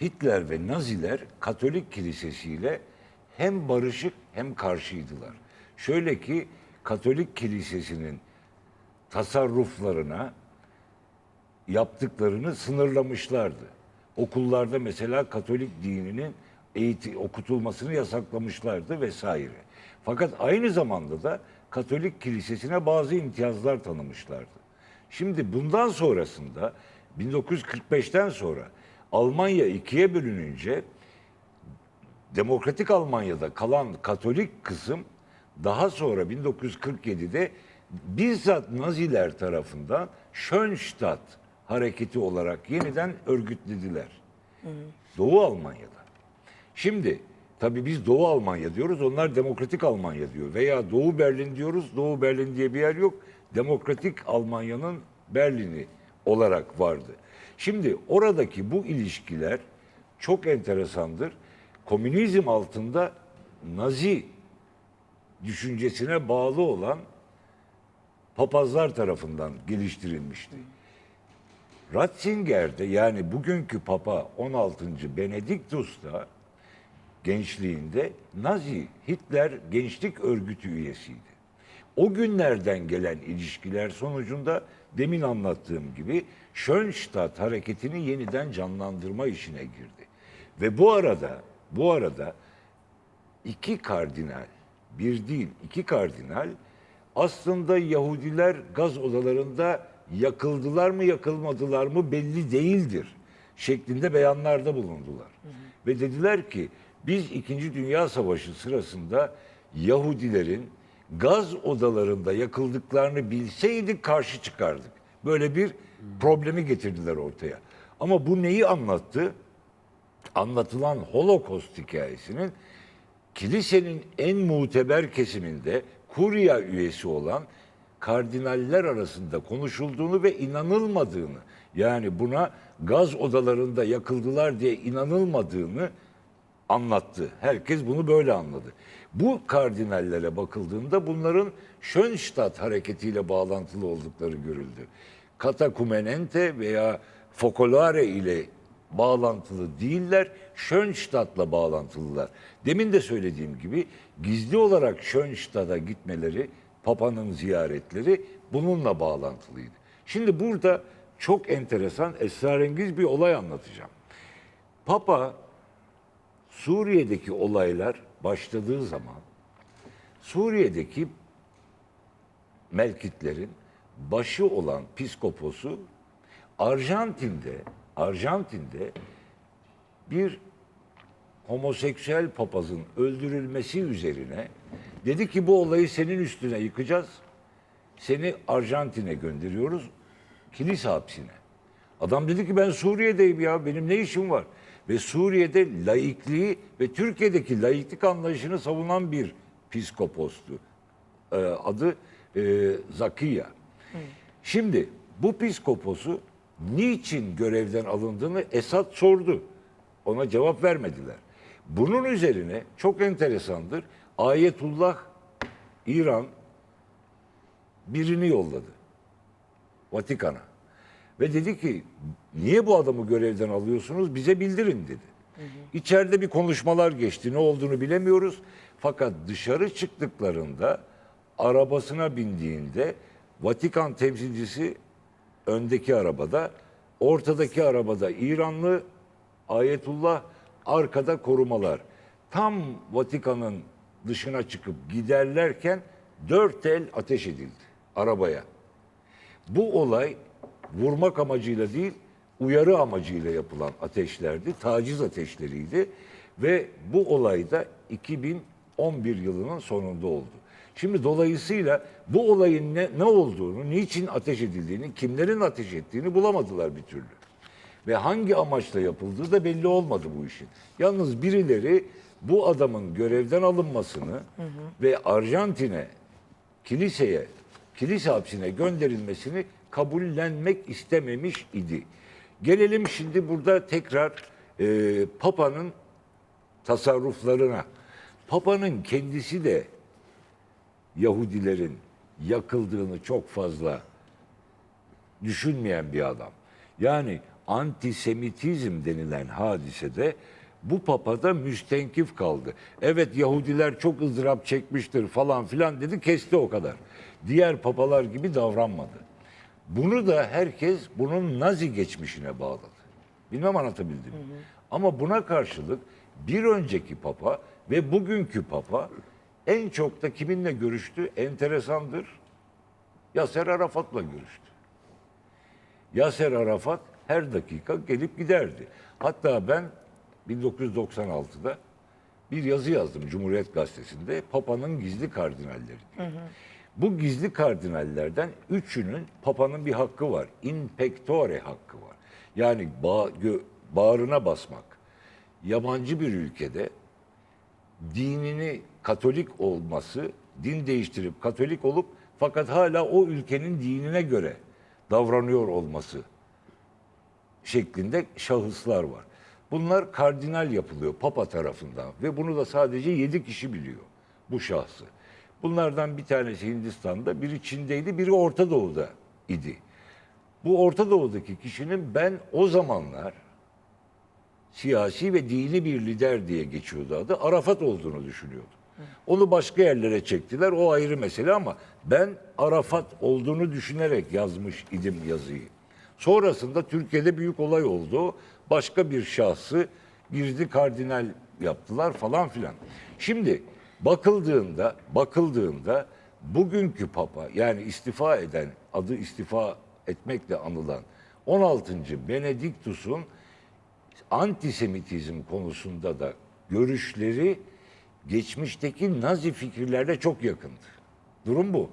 Hitler ve Naziler Katolik kilisesiyle hem barışık hem karşıydılar. Şöyle ki Katolik kilisesinin tasarruflarına yaptıklarını sınırlamışlardı. Okullarda mesela Katolik dininin eğitim, okutulmasını yasaklamışlardı vesaire. Fakat aynı zamanda da Katolik kilisesine bazı imtiyazlar tanımışlardı. Şimdi bundan sonrasında 1945'ten sonra Almanya ikiye bölününce Demokratik Almanya'da kalan Katolik kısım daha sonra 1947'de bizzat Naziler tarafından Schönstatt hareketi olarak yeniden örgütlediler. Doğu Almanya'da. Şimdi tabii biz Doğu Almanya diyoruz, onlar Demokratik Almanya diyor. Veya Doğu Berlin diyoruz, Doğu Berlin diye bir yer yok. Demokratik Almanya'nın Berlin'i olarak vardı. Şimdi oradaki bu ilişkiler çok enteresandır. Komünizm altında Nazi düşüncesine bağlı olan papazlar tarafından geliştirilmişti. Ratzinger'de yani bugünkü Papa 16. Benediktus da gençliğinde Nazi Hitler Gençlik Örgütü üyesiydi. O günlerden gelen ilişkiler sonucunda demin anlattığım gibi Schönstatt hareketini yeniden canlandırma işine girdi. Ve bu arada bu arada iki kardinal, bir değil iki kardinal aslında Yahudiler gaz odalarında yakıldılar mı yakılmadılar mı belli değildir şeklinde beyanlarda bulundular. Ve dediler ki biz 2. Dünya Savaşı sırasında Yahudilerin gaz odalarında yakıldıklarını bilseydik karşı çıkardık. Böyle bir problemi getirdiler ortaya. Ama bu neyi anlattı? anlatılan Holocaust hikayesinin kilisenin en muteber kesiminde kurya üyesi olan kardinaller arasında konuşulduğunu ve inanılmadığını yani buna gaz odalarında yakıldılar diye inanılmadığını anlattı. Herkes bunu böyle anladı. Bu kardinallere bakıldığında bunların Schönstatt hareketiyle bağlantılı oldukları görüldü. Katakumenente veya Focolare ile bağlantılı değiller, Schönstadt'la bağlantılılar. Demin de söylediğim gibi gizli olarak Schönstadt'a gitmeleri, Papa'nın ziyaretleri bununla bağlantılıydı. Şimdi burada çok enteresan, esrarengiz bir olay anlatacağım. Papa Suriye'deki olaylar başladığı zaman Suriye'deki Melkitlerin başı olan piskoposu Arjantin'de Arjantin'de bir homoseksüel papazın öldürülmesi üzerine dedi ki bu olayı senin üstüne yıkacağız. Seni Arjantin'e gönderiyoruz. Kilise hapsine. Adam dedi ki ben Suriye'deyim ya benim ne işim var? Ve Suriye'de laikliği ve Türkiye'deki laiklik anlayışını savunan bir piskopostu. Ee, adı e, Zakiya. Şimdi bu piskoposu niçin görevden alındığını Esad sordu. Ona cevap vermediler. Bunun üzerine çok enteresandır. Ayetullah İran birini yolladı. Vatikan'a. Ve dedi ki niye bu adamı görevden alıyorsunuz bize bildirin dedi. İçeride bir konuşmalar geçti ne olduğunu bilemiyoruz. Fakat dışarı çıktıklarında arabasına bindiğinde Vatikan temsilcisi öndeki arabada, ortadaki arabada İranlı Ayetullah, arkada korumalar. Tam Vatikan'ın dışına çıkıp giderlerken dört el ateş edildi arabaya. Bu olay vurmak amacıyla değil, uyarı amacıyla yapılan ateşlerdi, taciz ateşleriydi ve bu olay da 2011 yılının sonunda oldu. Şimdi dolayısıyla bu olayın ne, ne olduğunu, niçin ateş edildiğini, kimlerin ateş ettiğini bulamadılar bir türlü. Ve hangi amaçla yapıldığı da belli olmadı bu işin. Yalnız birileri bu adamın görevden alınmasını ve Arjantin'e, kiliseye, kilise hapsine gönderilmesini kabullenmek istememiş idi. Gelelim şimdi burada tekrar e, Papa'nın tasarruflarına. Papa'nın kendisi de Yahudilerin yakıldığını çok fazla düşünmeyen bir adam. Yani antisemitizm denilen hadisede bu papa da müstenkif kaldı. Evet Yahudiler çok ızdırap çekmiştir falan filan dedi kesti o kadar. Diğer papalar gibi davranmadı. Bunu da herkes bunun Nazi geçmişine bağladı. Bilmem anlatabildim mi? Ama buna karşılık bir önceki papa ve bugünkü papa en çok da kiminle görüştü? Enteresandır. Yaser Arafat'la görüştü. Yaser Arafat her dakika gelip giderdi. Hatta ben 1996'da bir yazı yazdım Cumhuriyet Gazetesi'nde Papa'nın gizli kardinalleri diye. Bu gizli kardinallerden üçünün Papa'nın bir hakkı var. In pectore hakkı var. Yani ba- bağrına basmak. Yabancı bir ülkede dinini Katolik olması, din değiştirip Katolik olup fakat hala o ülkenin dinine göre davranıyor olması şeklinde şahıslar var. Bunlar kardinal yapılıyor Papa tarafından ve bunu da sadece yedi kişi biliyor bu şahsı. Bunlardan bir tanesi Hindistan'da, biri Çin'deydi, biri Orta Doğu'da idi. Bu Orta Doğu'daki kişinin ben o zamanlar siyasi ve dini bir lider diye geçiyordu adı. Arafat olduğunu düşünüyordum. Onu başka yerlere çektiler. O ayrı mesele ama ben Arafat olduğunu düşünerek yazmış idim yazıyı. Sonrasında Türkiye'de büyük olay oldu. Başka bir şahsı girdi kardinal yaptılar falan filan. Şimdi bakıldığında bakıldığında bugünkü papa yani istifa eden adı istifa etmekle anılan 16. Benediktus'un antisemitizm konusunda da görüşleri geçmişteki Nazi fikirlerle çok yakındı. Durum bu.